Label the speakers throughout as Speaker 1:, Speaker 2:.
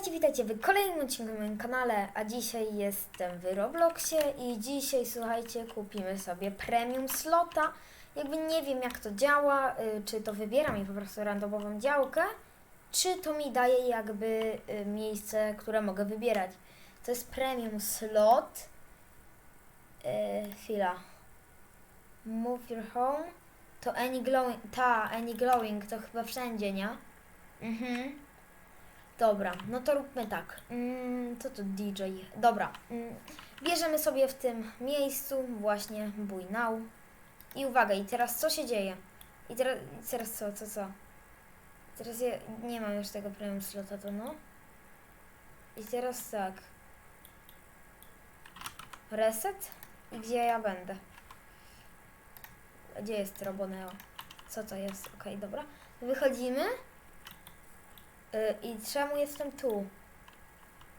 Speaker 1: Witajcie, witajcie w kolejnym odcinku na moim kanale, a dzisiaj jestem w Robloxie i dzisiaj, słuchajcie, kupimy sobie premium slota. Jakby nie wiem jak to działa, y, czy to wybiera mi po prostu randomową działkę, czy to mi daje jakby y, miejsce, które mogę wybierać. To jest premium slot. Yy, chwila. Move your home. To any glowing, ta, any glowing, to chyba wszędzie, nie? Mhm. Dobra, no to róbmy tak. Mm, co to DJ? Dobra. Mm, bierzemy sobie w tym miejscu właśnie bój now. I uwaga, i teraz co się dzieje? I teraz, teraz co, co, co? Teraz ja nie mam już tego premium slota, to no. I teraz tak. Reset? I gdzie ja będę? Gdzie jest Roboneo? Co to jest? Okej, dobra. Wychodzimy. Y, I czemu jestem tu?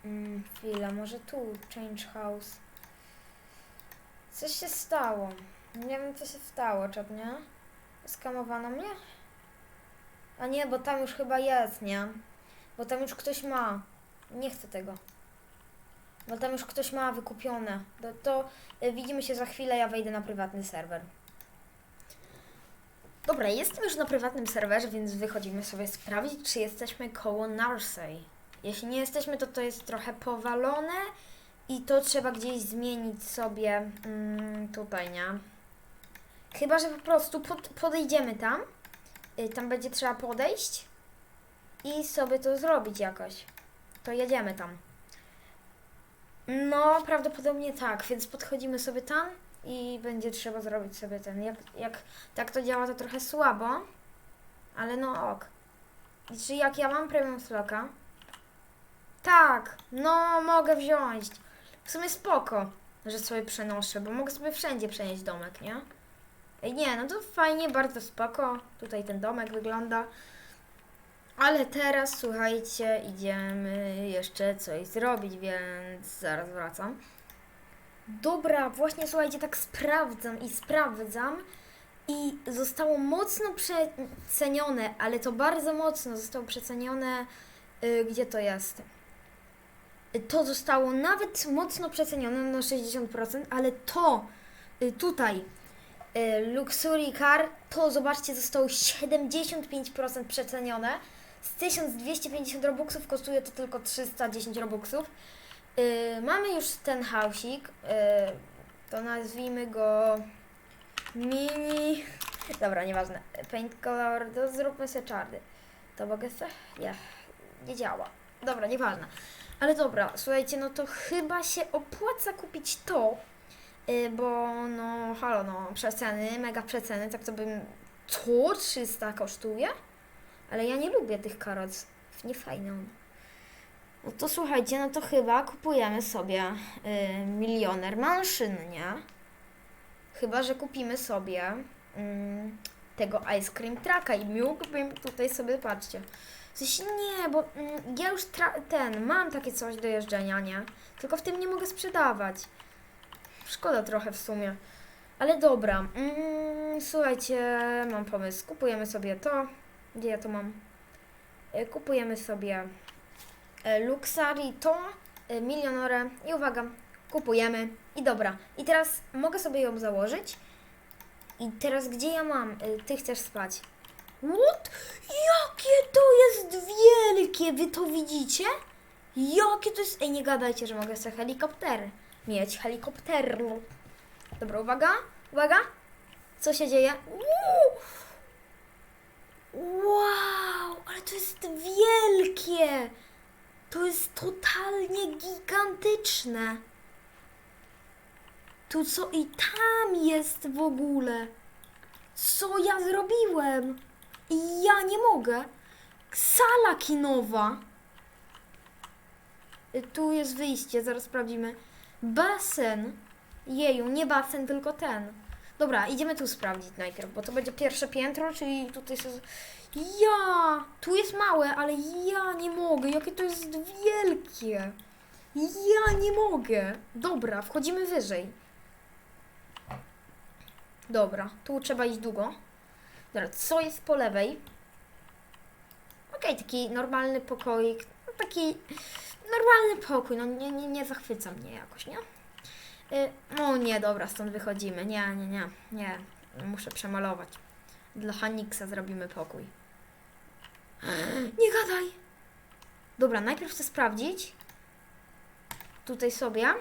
Speaker 1: Mm, chwila, może tu, change house. Coś się stało. Nie wiem, co się stało, nie? Skamowano mnie? A nie, bo tam już chyba jest, nie? Bo tam już ktoś ma. Nie chcę tego. Bo tam już ktoś ma wykupione. To, to y, widzimy się za chwilę, ja wejdę na prywatny serwer. Dobra, jestem już na prywatnym serwerze, więc wychodzimy sobie sprawdzić, czy jesteśmy koło Narsej. Jeśli nie jesteśmy, to to jest trochę powalone i to trzeba gdzieś zmienić sobie mm, tutaj, nie? Chyba, że po prostu pod, podejdziemy tam, y, tam będzie trzeba podejść i sobie to zrobić jakoś. To jedziemy tam. No, prawdopodobnie tak, więc podchodzimy sobie tam i będzie trzeba zrobić sobie ten. Jak, jak tak to działa, to trochę słabo, ale no ok. Czy jak ja mam premium sloka? Tak, no mogę wziąć. W sumie spoko, że sobie przenoszę, bo mogę sobie wszędzie przenieść domek, nie? Ej, nie, no to fajnie, bardzo spoko. Tutaj ten domek wygląda. Ale teraz, słuchajcie, idziemy jeszcze coś zrobić, więc zaraz wracam. Dobra, właśnie słuchajcie, tak sprawdzam i sprawdzam i zostało mocno przecenione, ale to bardzo mocno zostało przecenione. Y, gdzie to jest? To zostało nawet mocno przecenione na 60%, ale to y, tutaj y, Luxury Car, to zobaczcie, zostało 75% przecenione. Z 1250 robuxów kosztuje to tylko 310 robuxów. Y, mamy już ten hausik, y, to nazwijmy go mini, dobra, nieważne, paint color, to zróbmy sobie czarny. To mogę sobie? Nie, nie działa. Dobra, nieważne. Ale dobra, słuchajcie, no to chyba się opłaca kupić to, y, bo no halo, no przeceny, mega przeceny, tak to bym, to 300 kosztuje? Ale ja nie lubię tych karoc, nie fajne one. No to słuchajcie, no to chyba kupujemy sobie y, milioner manszyn, nie? Chyba, że kupimy sobie mm, tego ice cream trucka i mógłbym tutaj sobie, patrzcie. W sensie nie, bo mm, ja już ten, mam takie coś do jeżdżenia, nie? Tylko w tym nie mogę sprzedawać. Szkoda trochę w sumie. Ale dobra, mm, słuchajcie, mam pomysł. Kupujemy sobie to. Gdzie ja to mam? Y, Kupujemy sobie e, Luxari to, e, Milionorę i uwaga, kupujemy i dobra. I teraz mogę sobie ją założyć i teraz gdzie ja mam? E, Ty chcesz spać. What? Jakie to jest wielkie, wy to widzicie? Jakie to jest... Ej, nie gadajcie, że mogę sobie helikopter mieć, helikopter. Dobra, uwaga, uwaga. Co się dzieje? Uuu! Wow, ale to jest wielkie! To jest totalnie gigantyczne. Tu co i tam jest w ogóle. Co ja zrobiłem? I ja nie mogę. Sala kinowa. Tu jest wyjście, zaraz sprawdzimy. Basen. Jeju, nie basen, tylko ten. Dobra, idziemy tu sprawdzić najpierw, bo to będzie pierwsze piętro, czyli tutaj są... Ja! Tu jest małe, ale ja nie mogę. Jakie to jest wielkie. Ja nie mogę. Dobra, wchodzimy wyżej. Dobra, tu trzeba iść długo. Dobra, co jest po lewej? Okej, taki normalny pokoik. No, tak taki normalny pokój, no nie, nie, nie zachwyca mnie jakoś, nie? Y, No nie, dobra, stąd wychodzimy. Nie, nie, nie, nie. Muszę przemalować. Dla Haniksa zrobimy pokój. Nie gadaj! Dobra, najpierw chcę sprawdzić. Tutaj sobie.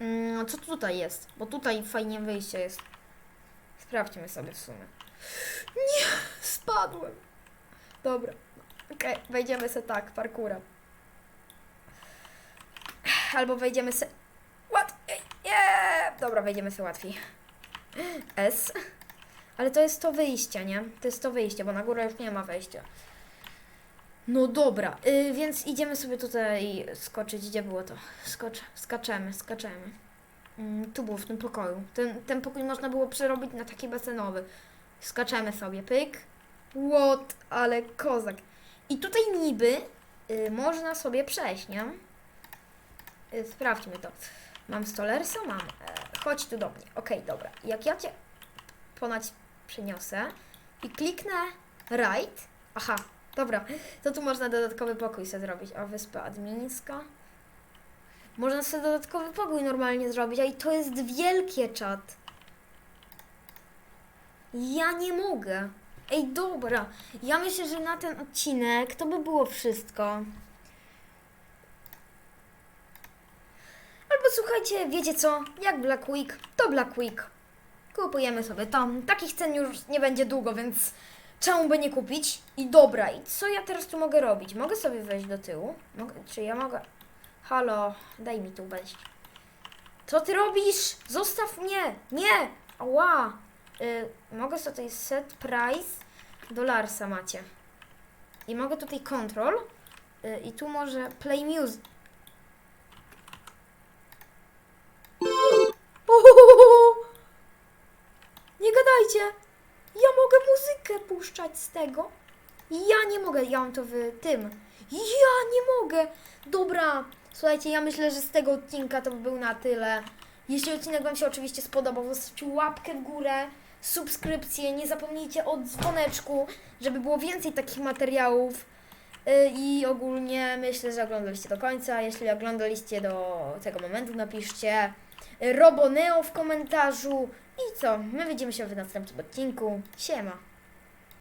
Speaker 1: Mm, co tutaj jest? Bo tutaj fajnie wyjście jest. Sprawdźmy sobie w sumie. Nie, spadłem. Dobra. Okej, wejdziemy se tak, parkurem. Albo wejdziemy se... Dobra, wejdziemy se łatwiej. S. Ale to jest to wyjście, nie? To jest to wyjście, bo na górę już nie ma wejścia. No dobra, y, więc idziemy sobie tutaj skoczyć. Gdzie było to? Skocz, skaczemy, skaczemy. Mm, tu było w tym pokoju. Ten, ten pokój można było przerobić na taki basenowy. Skaczemy sobie, pyk. What? Ale kozak. I tutaj niby y, można sobie przejść, nie? Y, sprawdźmy to. Mam stolersa? Mam. Chodź tu do mnie. Okej, dobra. Jak ja cię ponad przeniosę i kliknę right. Aha, dobra. To tu można dodatkowy pokój sobie zrobić. O, wyspa admińska. Można sobie dodatkowy pokój normalnie zrobić, a i to jest wielkie czat. Ja nie mogę. Ej, dobra. Ja myślę, że na ten odcinek to by było wszystko. Albo słuchajcie, wiecie co? Jak Black Week, to Black Week. Kupujemy sobie tam. Takich cen już nie będzie długo, więc czemu by nie kupić? I dobra, i co ja teraz tu mogę robić? Mogę sobie wejść do tyłu? Mogę, czy ja mogę... Halo, daj mi tu wejść. Co ty robisz? Zostaw mnie! Nie! Ała! Y, mogę sobie tutaj set price dolarsa macie. I mogę tutaj control y, i tu może play music. Ja mogę muzykę puszczać z tego. Ja nie mogę, ja mam to w tym. Ja nie mogę! Dobra, słuchajcie, ja myślę, że z tego odcinka to by był na tyle. Jeśli odcinek Wam się oczywiście spodobał, zostawcie łapkę w górę, subskrypcję, nie zapomnijcie o dzwoneczku, żeby było więcej takich materiałów. Y, I ogólnie myślę, że oglądaliście do końca. Jeśli oglądaliście do tego momentu, napiszcie Roboneo w komentarzu. I co? My widzimy się w następnym odcinku. Siema!